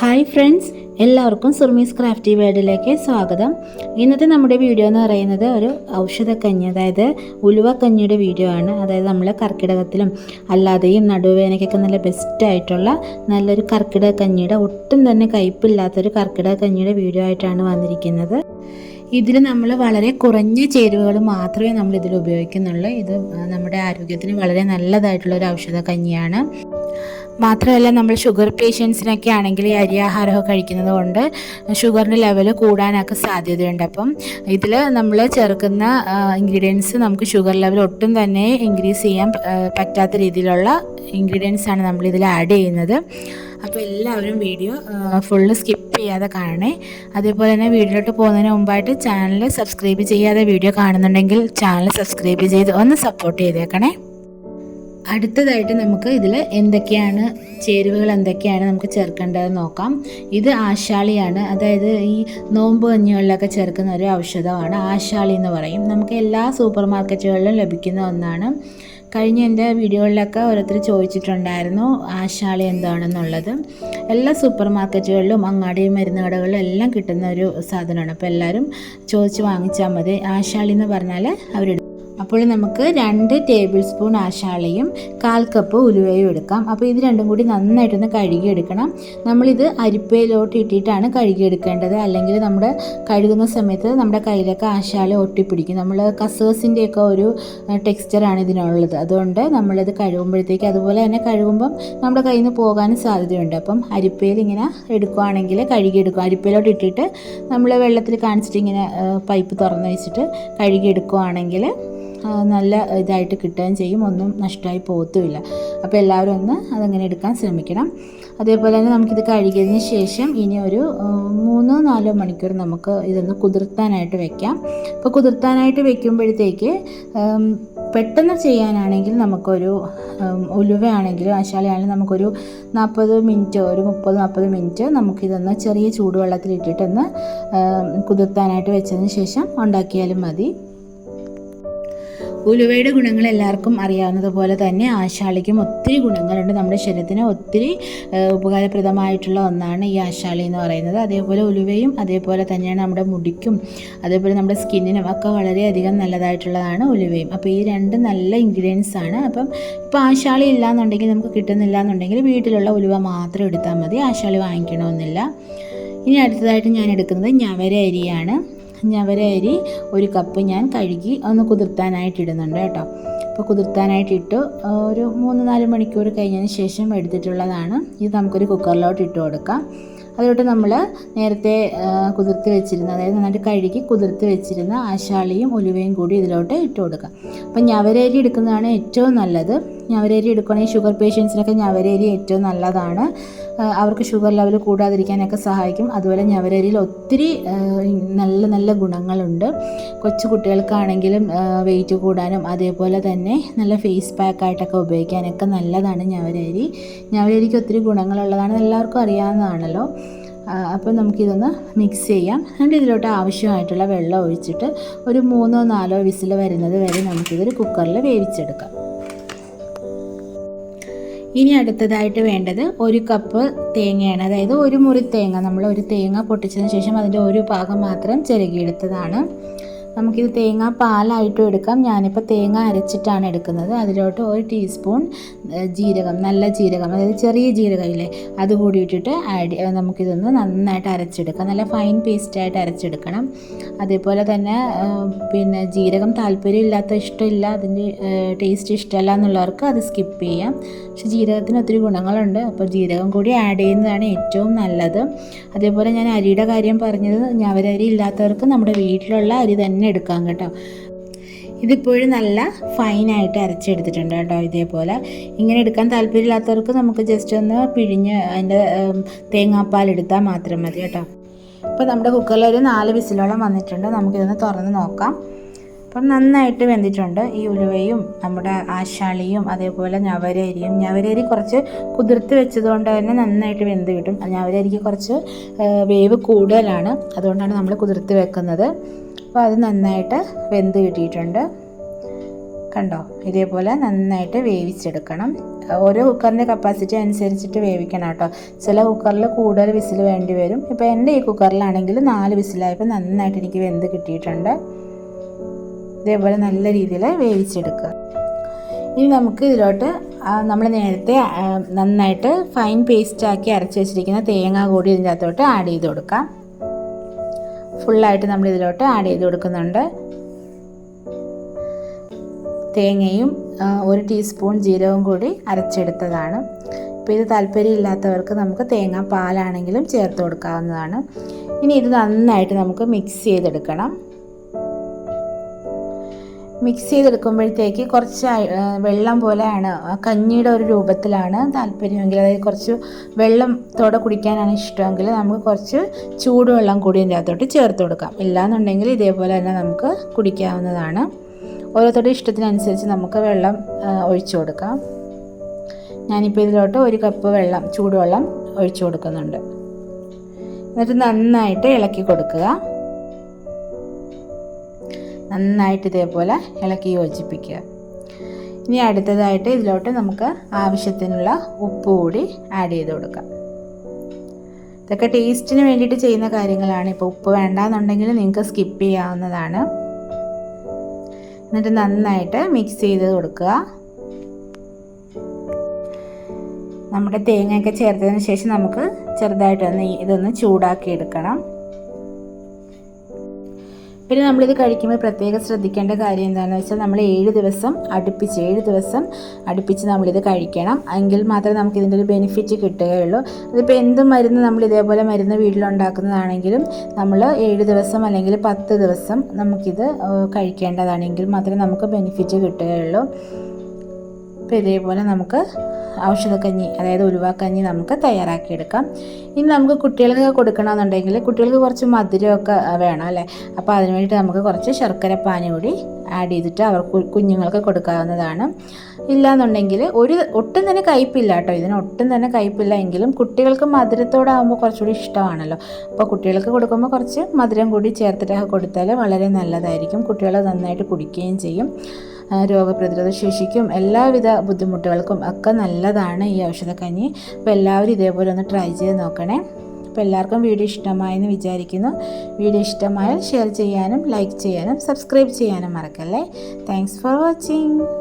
Hi friends എല്ലാവർക്കും Surmi's crafty വേൾഡിലേക്ക് സ്വാഗതം. ഇന്നത്തെ നമ്മുടെ വീഡിയോ എന്ന് പറയുന്നത് ഒരു ഔഷധക്കഞ്ഞി അതായത് ഉലുവ ഉലുവക്കഞ്ഞിയുടെ വീഡിയോ ആണ്. അതായത് നമ്മൾ കർക്കിടകത്തിലും അല്ലാതെയും നടുവേനയ്ക്കൊക്കെ നല്ല ബെസ്റ്റ് ആയിട്ടുള്ള നല്ലൊരു കർക്കിടക കഞ്ഞിയുടെ ഒട്ടും തന്നെ കയ്പില്ലാത്തൊരു കർക്കിടക കഞ്ഞിയുടെ വീഡിയോ ആയിട്ടാണ് വന്നിരിക്കുന്നത്. ഇതിൽ നമ്മൾ വളരെ കുറഞ്ഞ ചേരുവകൾ മാത്രമേ നമ്മൾ ഇതിൽ ഉപയോഗിക്കുന്നുള്ളൂ. ഇത് നമ്മുടെ ആരോഗ്യത്തിന് വളരെ നല്ലതായിട്ടുള്ള ഒരു ഔഷധ കഞ്ഞിയാണ്. മാത്രമല്ല നമ്മൾ ഷുഗർ പേഷ്യൻസിനൊക്കെ ആണെങ്കിൽ ഈ അരിയാഹാരമൊക്കെ കഴിക്കുന്നത് കൊണ്ട് ഷുഗറിന്റെ ലെവൽ കൂടാനൊക്കെ സാധ്യതയുണ്ട്. അപ്പം ഇതിൽ നമ്മൾ ചേർക്കുന്ന ഇൻഗ്രീഡിയൻസ് നമുക്ക് ഷുഗർ ലെവൽ ഒട്ടും തന്നെ ഇൻക്രീസ് ചെയ്യാൻ പറ്റാത്ത രീതിയിലുള്ള ഇൻഗ്രീഡിയൻസ് ആണ് നമ്മൾ ഇതിൽ ആഡ് ചെയ്യുന്നത്. അപ്പോൾ എല്ലാവരും വീഡിയോ ഫുള്ള് സ്കിപ്പ് ചെയ്യാതെ കാണണേ. അതേപോലെ തന്നെ വീഡിയോയിലോട്ട് പോകുന്നതിന് മുമ്പായിട്ട് ചാനൽ സബ്സ്ക്രൈബ് ചെയ്യാതെ വീഡിയോ കാണുന്നുണ്ടെങ്കിൽ ചാനൽ സബ്സ്ക്രൈബ് ചെയ്ത് ഒന്ന് സപ്പോർട്ട് ചെയ്തേക്കണേ. അടുത്തതായിട്ട് നമുക്ക് ഇതിൽ എന്തൊക്കെയാണ് ചേരുവകൾ എന്തൊക്കെയാണ് നമുക്ക് ചേർക്കേണ്ടത് നോക്കാം. ഇത് ആശാളിയാണ്. അതായത് ഈ നോമ്പ് കഞ്ഞികളിലൊക്കെ ചേർക്കുന്ന ഒരു ഔഷധമാണ് ആശാളി എന്ന് പറയും. നമുക്ക് എല്ലാ സൂപ്പർ മാർക്കറ്റുകളിലും ലഭിക്കുന്ന ഒന്നാണ് കഴിഞ്ഞ എന്റെ വീഡിയോകളിലൊക്കെ ഓരോരുത്തർ ചോദിച്ചിട്ടുണ്ടായിരുന്നു ആശാളി എന്താണെന്നുള്ളത്? എല്ലാ സൂപ്പർ മാർക്കറ്റുകളിലും അങ്ങാടി മരുന്ന് കടകളിലും എല്ലാം കിട്ടുന്ന ഒരു സാധനമാണ്. അപ്പോൾ എല്ലാവരും ചോദിച്ച് വാങ്ങിച്ചാൽ മതി. ആശാളി എന്ന് പറഞ്ഞാൽ അവർ അപ്പോൾ നമുക്ക് രണ്ട് ടേബിൾ സ്പൂൺ ആശാളയും കാൽ കപ്പ് ഉലുവയും എടുക്കാം. അപ്പോൾ ഇത് രണ്ടും കൂടി നന്നായിട്ടൊന്ന് കഴുകിയെടുക്കണം. നമ്മളിത് അരിപ്പയിലോട്ട് ഇട്ടിട്ടാണ് കഴുകിയെടുക്കേണ്ടത്. അല്ലെങ്കിൽ നമ്മുടെ കഴുകുന്ന സമയത്ത് നമ്മുടെ കയ്യിലൊക്കെ ആശാല ഒട്ടിപ്പിടിക്കും. നമ്മൾ കസേഴ്സിന്റെയൊക്കെ ഒരു ടെക്സ്ചറാണ് ഇതിനുള്ളത്. അതുകൊണ്ട് നമ്മളിത് കഴുകുമ്പോഴത്തേക്ക് അതുപോലെ തന്നെ കഴുകുമ്പം നമ്മുടെ കയ്യിൽ നിന്ന് പോകാനും സാധ്യതയുണ്ട്. അപ്പം അരിപ്പയിൽ ഇങ്ങനെ എടുക്കുകയാണെങ്കിൽ കഴുകിയെടുക്കും. അരിപ്പയിലോട്ട് ഇട്ടിട്ട് നമ്മൾ വെള്ളത്തിൽ കാണിച്ചിട്ട് ഇങ്ങനെ പൈപ്പ് തുറന്ന് വെച്ചിട്ട് കഴുകിയെടുക്കുകയാണെങ്കിൽ നല്ല ഇതായിട്ട് കിട്ടുകയും ചെയ്യും. ഒന്നും നഷ്ടമായി പോകത്തുമില്ല അപ്പോൾ എല്ലാവരും ഒന്ന് അതങ്ങനെ എടുക്കാൻ ശ്രമിക്കണം. അതേപോലെ തന്നെ നമുക്കിത് കഴുകിയതിന് ശേഷം ഇനി ഒരു മൂന്നോ നാലോ മണിക്കൂർ നമുക്ക് ഇതൊന്ന് കുതിർത്താനായിട്ട് വെക്കാം. അപ്പോൾ കുതിർത്താനായിട്ട് വെക്കുമ്പോഴത്തേക്ക് പെട്ടെന്ന് ചെയ്യാനാണെങ്കിൽ നമുക്കൊരു ഉലുവയാണെങ്കിലും ആശാലയാണെങ്കിലും നമുക്കൊരു നാൽപ്പത് മിനിറ്റോ ഒരു മുപ്പത് നാൽപ്പത് മിനിറ്റ് നമുക്കിതൊന്ന് ചെറിയ ചൂടുവെള്ളത്തിലിട്ടിട്ടൊന്ന് കുതിർത്താനായിട്ട് വെച്ചതിന് ശേഷം ഉണ്ടാക്കിയാലും മതി. ഉലുവയുടെ ഗുണങ്ങൾ എല്ലാവർക്കും അറിയാവുന്നതുപോലെ തന്നെ ആശാളിക്കും ഒത്തിരി ഗുണങ്ങളുണ്ട്. നമ്മുടെ ശരീരത്തിന് ഒത്തിരി ഉപകാരപ്രദമായിട്ടുള്ള ഒന്നാണ് ഈ ആശാളി എന്ന് പറയുന്നത്. അതേപോലെ ഉലുവയും അതേപോലെ തന്നെയാണ് നമ്മുടെ മുടിക്കും അതേപോലെ നമ്മുടെ സ്കിന്നിനും ഒക്കെ വളരെയധികം നല്ലതായിട്ടുള്ളതാണ് ഉലുവയും. അപ്പോൾ ഈ രണ്ട് നല്ല ഇൻഗ്രീഡിയൻസ് ആണ്. അപ്പം ഇപ്പോൾ ആശാളി ഇല്ല എന്നുണ്ടെങ്കിൽ നമുക്ക് കിട്ടുന്നില്ല എന്നുണ്ടെങ്കിൽ വീട്ടിലുള്ള ഉലുവ മാത്രം എടുത്താൽ മതി. ആശാളി വാങ്ങിക്കണമെന്നില്ല. ഇനി അടുത്തതായിട്ട് ഞാൻ എടുക്കുന്നത് ഞവര അരിയാണ്. ഞവര അരി ഒരു കപ്പ് ഞാൻ കഴുകി ഒന്ന് കുതിർത്താനായിട്ട് ഇടുന്നുണ്ട് കേട്ടോ. അപ്പോൾ കുതിർത്താനായിട്ട് ഇട്ടു. ഒരു മൂന്ന് നാല് മണിക്കൂർ കഴിഞ്ഞതിന് ശേഷം എടുത്തിട്ടുള്ളതാണ്. ഇത് നമുക്കൊരു കുക്കറിലോട്ട് ഇട്ട് കൊടുക്കാം. അതിലോട്ട് നമ്മൾ നേരത്തെ കുതിർത്ത് വെച്ചിരുന്ന അതായത് നന്നായിട്ട് കഴുകി കുതിർത്ത് വെച്ചിരുന്ന ആശാളിയും ഉലുവയും കൂടി ഇതിലോട്ട് ഇട്ട് കൊടുക്കാം. അപ്പം ഞവരരി എടുക്കുന്നതാണ് ഏറ്റവും നല്ലത്. ഞവരരി എടുക്കുകയാണെങ്കിൽ ഷുഗർ പേഷ്യൻസിനൊക്കെ ഞവരേരി ഏറ്റവും നല്ലതാണ്. അവർക്ക് ഷുഗർ ലെവൽ കൂടാതിരിക്കാനൊക്കെ സഹായിക്കും. അതുപോലെ ഞവരരിയിൽ ഒത്തിരി നല്ല നല്ല ഗുണങ്ങളുണ്ട്. കൊച്ചു കുട്ടികൾക്കാണെങ്കിലും വെയിറ്റ് കൂടാനും അതേപോലെ തന്നെ നല്ല ഫേസ് പാക്കായിട്ടൊക്കെ ഉപയോഗിക്കാനൊക്കെ നല്ലതാണ് ഞവരരി. ഞവരരിക്ക് ഒത്തിരി ഗുണങ്ങളുള്ളതാണ്. എല്ലാവർക്കും അറിയാവുന്നതാണല്ലോ. അപ്പോൾ നമുക്കിതൊന്ന് മിക്സ് ചെയ്യാം. എന്നിട്ട് ഇതിലോട്ട് ആവശ്യമായിട്ടുള്ള വെള്ളം ഒഴിച്ചിട്ട് ഒരു മൂന്നോ നാലോ വിസിൽ വരുന്നത് വരെ നമുക്കിതൊരു കുക്കറിൽ വേവിച്ചെടുക്കാം. ഇനി അടുത്തതായിട്ട് വേണ്ടത് ഒരു കപ്പ് തേങ്ങയാണ്. അതായത് ഒരു മുറി തേങ്ങ നമ്മൾ ഒരു തേങ്ങ പൊട്ടിച്ചതിന് ശേഷം അതിന്റെ ഒരു ഭാഗം മാത്രം ചിരകിയെടുത്തതാണ്. നമുക്കിത് തേങ്ങ പാലായിട്ടും എടുക്കാം. ഞാനിപ്പോൾ തേങ്ങ അരച്ചിട്ടാണ് എടുക്കുന്നത്. അതിലോട്ട് ഒരു ടീസ്പൂൺ ജീരകം നല്ല ജീരകം അതായത് ചെറിയ ജീരകമില്ലേ അത് കൂടി ഇട്ടിട്ട് ആഡ് നമുക്കിതൊന്ന് നന്നായിട്ട് അരച്ചെടുക്കാം. നല്ല ഫൈൻ പേസ്റ്റായിട്ട് അരച്ചെടുക്കണം. അതേപോലെ തന്നെ പിന്നെ ജീരകം താല്പര്യമില്ലാത്ത ഇഷ്ടമില്ല അതിന്റെ ടേസ്റ്റ് ഇഷ്ടമല്ല എന്നുള്ളവർക്ക് അത് സ്കിപ്പ് ചെയ്യാം. പക്ഷെ ജീരകത്തിന് ഒത്തിരി ഗുണങ്ങളുണ്ട്. അപ്പോൾ ജീരകം കൂടി ആഡ് ചെയ്യുന്നതാണ് ഏറ്റവും നല്ലത്. അതേപോലെ ഞാൻ അരിയുടെ കാര്യം പറഞ്ഞത് ഞവരരി ഇല്ലാത്തവർക്ക് നമ്മുടെ വീട്ടിലുള്ള അരി തന്നെ എടുക്കാം കേട്ടോ. ഇതിപ്പോഴും നല്ല ഫൈനായിട്ട് അരച്ചെടുത്തിട്ടുണ്ട് കേട്ടോ ഇതേപോലെ. ഇങ്ങനെ എടുക്കാൻ താല്പര്യമില്ലാത്തവർക്ക് നമുക്ക് ജസ്റ്റ് ഒന്ന് പിഴിഞ്ഞ് അതിന്റെ തേങ്ങാപ്പാൽ എടുത്താൽ മാത്രം മതി കേട്ടോ. ഇപ്പോൾ നമ്മുടെ കുക്കറിൽ ഒരു നാല് വിസിലോളം വന്നിട്ടുണ്ട്. നമുക്കിതൊന്ന് തുറന്ന് നോക്കാം. അപ്പം നന്നായിട്ട് വെന്തിട്ടുണ്ട്. ഈ ഉലുവയും നമ്മുടെ ആശാളിയും അതേപോലെ ഞവരരിയും. ഞവരരി കുറച്ച് കുതിർത്ത് വെച്ചതുകൊണ്ട് തന്നെ നന്നായിട്ട് വെന്ത് കിട്ടും. ഞവരരിക്ക് കുറച്ച് വേവ് കൂടുതലാണ്. അതുകൊണ്ടാണ് നമ്മൾ കുതിർത്ത് വെക്കുന്നത്. അപ്പോൾ അത് നന്നായിട്ട് വെന്ത് കിട്ടിയിട്ടുണ്ട്. കണ്ടോ? ഇതേപോലെ നന്നായിട്ട് വേവിച്ചെടുക്കണം. ഓരോ കുക്കറിന്റെ കപ്പാസിറ്റി അനുസരിച്ചിട്ട് വേവിക്കണം കേട്ടോ. ചില കുക്കറിൽ കൂടുതൽ വിസിൽ വേണ്ടി വരും. ഇപ്പോൾ എന്റെ ഈ കുക്കറിലാണെങ്കിൽ നാല് വിസിലായപ്പോൾ നന്നായിട്ട് എനിക്ക് വെന്ത് കിട്ടിയിട്ടുണ്ട്. ഇതേപോലെ നല്ല രീതിയിൽ വേവിച്ചെടുക്കുക. ഇനി നമുക്ക് ഇതിലോട്ട് നമ്മൾ നേരത്തെ നന്നായിട്ട് ഫൈൻ പേസ്റ്റാക്കി അരച്ച് വെച്ചിരിക്കുന്ന തേങ്ങ കൂടി ഇതിന്റെ അകത്തോട്ട് ആഡ് ചെയ്ത് കൊടുക്കാം. ഫുള്ളായിട്ട് നമ്മൾ ഇതിലോട്ട് ആഡ് ചെയ്ത് കൊടുക്കുന്നുണ്ട്. തേങ്ങയും ഒരു ടീസ്പൂൺ ജീരകവും കൂടി അരച്ചെടുത്തതാണ്. അപ്പോൾ ഇത് താല്പര്യമില്ലാത്തവർക്ക് നമുക്ക് തേങ്ങ പാലാണെങ്കിലും ചേർത്ത് കൊടുക്കാവുന്നതാണ്. ഇനി ഇത് നന്നായിട്ട് നമുക്ക് മിക്സ് ചെയ്തെടുക്കണം. മിക്സ് ചെയ്തെടുക്കുമ്പോഴത്തേക്ക് കുറച്ച് വെള്ളം പോലെയാണ് കഞ്ഞിയുടെ ഒരു രൂപത്തിലാണ് താല്പര്യമെങ്കിൽ അതായത് കുറച്ച് വെള്ളത്തോടെ കുടിക്കാനാണ് ഇഷ്ടമെങ്കിൽ നമുക്ക് കുറച്ച് ചൂടുവെള്ളം കൂടി ഇതിന്റെ അകത്തോട്ട് ചേർത്ത് കൊടുക്കാം. ഇല്ലാന്നുണ്ടെങ്കിൽ ഇതേപോലെ തന്നെ നമുക്ക് കുടിക്കാവുന്നതാണ്. ഓരോരുത്തരുടെ ഇഷ്ടത്തിനനുസരിച്ച് നമുക്ക് വെള്ളം ഒഴിച്ചു കൊടുക്കാം. ഞാനിപ്പോൾ ഇതിലോട്ട് ഒരു കപ്പ് വെള്ളം ചൂടുവെള്ളം ഒഴിച്ചു കൊടുക്കുന്നുണ്ട്. എന്നിട്ട് നന്നായിട്ട് ഇളക്കി കൊടുക്കുക. നന്നായിട്ട് ഇതേപോലെ ഇളക്കി യോജിപ്പിക്കുക. ഇനി അടുത്തതായിട്ട് ഇതിലോട്ട് നമുക്ക് ആവശ്യത്തിനുള്ള ഉപ്പ് കൂടി ആഡ് ചെയ്ത് കൊടുക്കാം. ഇതൊക്കെ ടേസ്റ്റിന് വേണ്ടിയിട്ട് ചെയ്യുന്ന കാര്യങ്ങളാണ്. ഇപ്പോൾ ഉപ്പ് വേണ്ടാന്നുണ്ടെങ്കിൽ നിങ്ങൾക്ക് സ്കിപ്പ് ചെയ്യാവുന്നതാണ്. എന്നിട്ട് നന്നായിട്ട് മിക്സ് ചെയ്ത് കൊടുക്കുക. നമ്മുടെ തേങ്ങയൊക്കെ ചേർത്തതിന് ശേഷം നമുക്ക് ചെറുതായിട്ടൊന്ന് ഇതൊന്ന് ചൂടാക്കി എടുക്കണം. പിന്നെ നമ്മളിത് കഴിക്കുമ്പോൾ പ്രത്യേകം ശ്രദ്ധിക്കേണ്ട കാര്യം എന്താണെന്ന് വെച്ചാൽ നമ്മൾ ഏഴ് ദിവസം അടുപ്പിച്ച് ഏഴ് ദിവസം അടുപ്പിച്ച് നമ്മളിത് കഴിക്കണം. എങ്കിൽ മാത്രമേ നമുക്ക് ഇതിന്റെ ഒരു ബെനിഫിറ്റ് കിട്ടുകയുള്ളൂ. അതിപ്പോൾ എന്ത് മരുന്ന് നമ്മൾ ഇതേപോലെ മരുന്ന് വീട്ടിലുണ്ടാക്കുന്നതാണെങ്കിലും നമ്മൾ ഏഴ് ദിവസം അല്ലെങ്കിൽ പത്ത് ദിവസം നമുക്കിത് കഴിക്കേണ്ടതാണെങ്കിൽ മാത്രമേ നമുക്ക് ബെനിഫിറ്റ് കിട്ടുകയുള്ളൂ. അപ്പോൾ ഇതേപോലെ നമുക്ക് ഔഷധക്കഞ്ഞി അതായത് ഉലുവാക്കഞ്ഞി നമുക്ക് തയ്യാറാക്കിയെടുക്കാം. ഇനി നമുക്ക് കുട്ടികൾക്ക് കൊടുക്കണമെന്നുണ്ടെങ്കിൽ കുട്ടികൾക്ക് കുറച്ച് മധുരമൊക്കെ വേണം അല്ലേ? അപ്പോൾ അതിന് വേണ്ടിയിട്ട് നമുക്ക് കുറച്ച് ശർക്കര പാനി കൂടി ആഡ് ചെയ്തിട്ട് അവർക്ക് കുഞ്ഞുങ്ങൾക്ക് കൊടുക്കാവുന്നതാണ്. ഇല്ലാന്നുണ്ടെങ്കിൽ ഒരു ഒട്ടും തന്നെ കയ്പില്ല കേട്ടോ. ഇതിന് ഒട്ടും തന്നെ കയ്പില്ല എങ്കിലും കുട്ടികൾക്ക് മധുരത്തോടാകുമ്പോൾ കുറച്ചുകൂടി ഇഷ്ടമാണല്ലോ. അപ്പോൾ കുട്ടികൾക്ക് കൊടുക്കുമ്പോൾ കുറച്ച് മധുരം കൂടി ചേർത്തിട്ടൊക്കെ കൊടുത്താൽ വളരെ നല്ലതായിരിക്കും. കുട്ടികൾ നന്നായിട്ട് കുടിക്കുകയും ചെയ്യും. രോഗപ്രതിരോധ ശേഷിക്കും. എല്ലാവിധ ബുദ്ധിമുട്ടുകൾക്കും ഒക്കെ നല്ലതാണ് ഈ ഔഷധക്കഞ്ഞി. അപ്പോൾ എല്ലാവരും ഇതേപോലെ ഒന്ന് ട്രൈ ചെയ്ത് നോക്കണേ. അപ്പോൾ എല്ലാവർക്കും വീഡിയോ ഇഷ്ടമായെന്ന് വിചാരിക്കുന്നു. വീഡിയോ ഇഷ്ടമായാൽ ഷെയർ ചെയ്യാനും ലൈക്ക് ചെയ്യാനും സബ്സ്ക്രൈബ് ചെയ്യാനും മറക്കല്ലേ. Thanks for watching